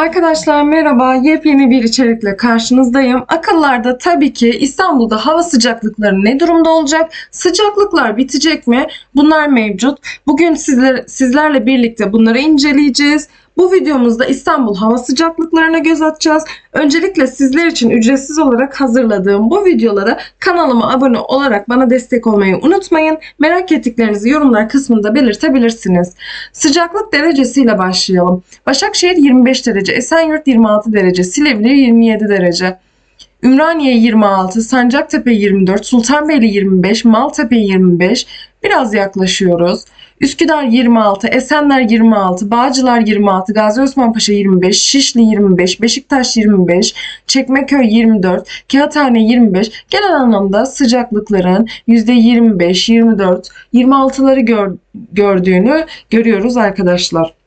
Arkadaşlar merhaba. Yepyeni bir içerikle karşınızdayım. Akıllarda tabii ki İstanbul'da hava sıcaklıkları ne durumda olacak? Sıcaklıklar bitecek mi? Bunlar mevcut. Bugün sizler, sizlerle birlikte bunları inceleyeceğiz. Bu videomuzda İstanbul hava sıcaklıklarına göz atacağız. Öncelikle sizler için ücretsiz olarak hazırladığım bu videolara kanalıma abone olarak bana destek olmayı unutmayın. Merak ettiklerinizi yorumlar kısmında belirtebilirsiniz. Sıcaklık derecesiyle başlayalım. Başakşehir 25 derece, Esenyurt 26 derece, Silivri 27 derece. Ümraniye 26, Sancaktepe 24, Sultanbeyli 25, Maltepe 25. Biraz yaklaşıyoruz. Üsküdar 26, Esenler 26, Bağcılar 26, Gazi Osman Paşa 25, Şişli 25, Beşiktaş 25, Çekmeköy 24, Kağıthane 25. Genel anlamda sıcaklıkların %25, 24, 26'ları gör, gördüğünü görüyoruz arkadaşlar.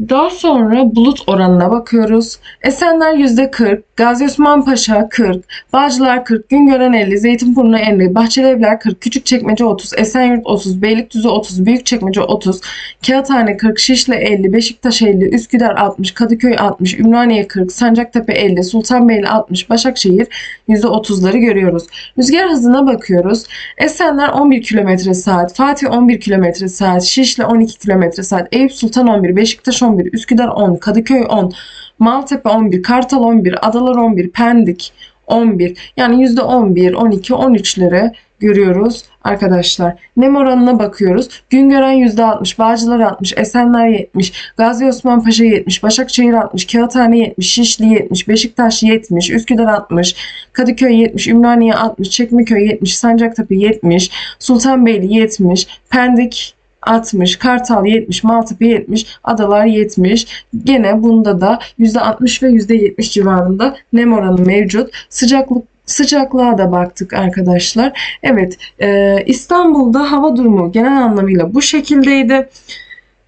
Daha sonra bulut oranına bakıyoruz. Esenler %40, Gazi Osman Paşa 40, Bağcılar 40, Güngören 50, Zeytinburnu 50, Bahçelievler 40, Küçükçekmece 30, Esenyurt 30, Beylikdüzü 30, Büyükçekmece 30, Kağıthane 40, Şişli 50, Beşiktaş 50, Üsküdar 60, Kadıköy 60, Ümraniye 40, Sancaktepe 50, Sultanbeyli 60, Başakşehir %30'ları görüyoruz. Rüzgar hızına bakıyoruz. Esenler 11 km saat, Fatih 11 km saat, Şişli 12 km saat, Eyüp Sultan 11, Beşiktaş 11, Üsküdar 10, Kadıköy 10, Maltepe 11, Kartal 11, Adalar 11, Pendik 11. Yani %11, 12, 13'lere görüyoruz arkadaşlar. Nem oranına bakıyoruz. Güngören %60, Bağcılar 60, Esenler 70, Gazi Osman Paşa 70, Başakşehir 60, Kağıthane 70, Şişli 70, Beşiktaş 70, Üsküdar 60, Kadıköy 70, Ümraniye 60, Çekmeköy 70, Sancaktepe 70, Sultanbeyli 70, Pendik 60, Kartal 70, Maltepe 70, Adalar 70. Gene bunda da %60 ve %70 civarında nem oranı mevcut. Sıcaklık Sıcaklığa da baktık arkadaşlar. Evet e, İstanbul'da hava durumu genel anlamıyla bu şekildeydi.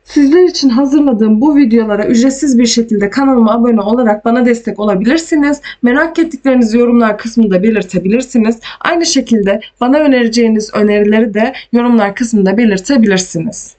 Sizler için hazırladığım bu videolara ücretsiz bir şekilde kanalıma abone olarak bana destek olabilirsiniz. Merak ettiklerinizi yorumlar kısmında belirtebilirsiniz. Aynı şekilde bana önereceğiniz önerileri de yorumlar kısmında belirtebilirsiniz.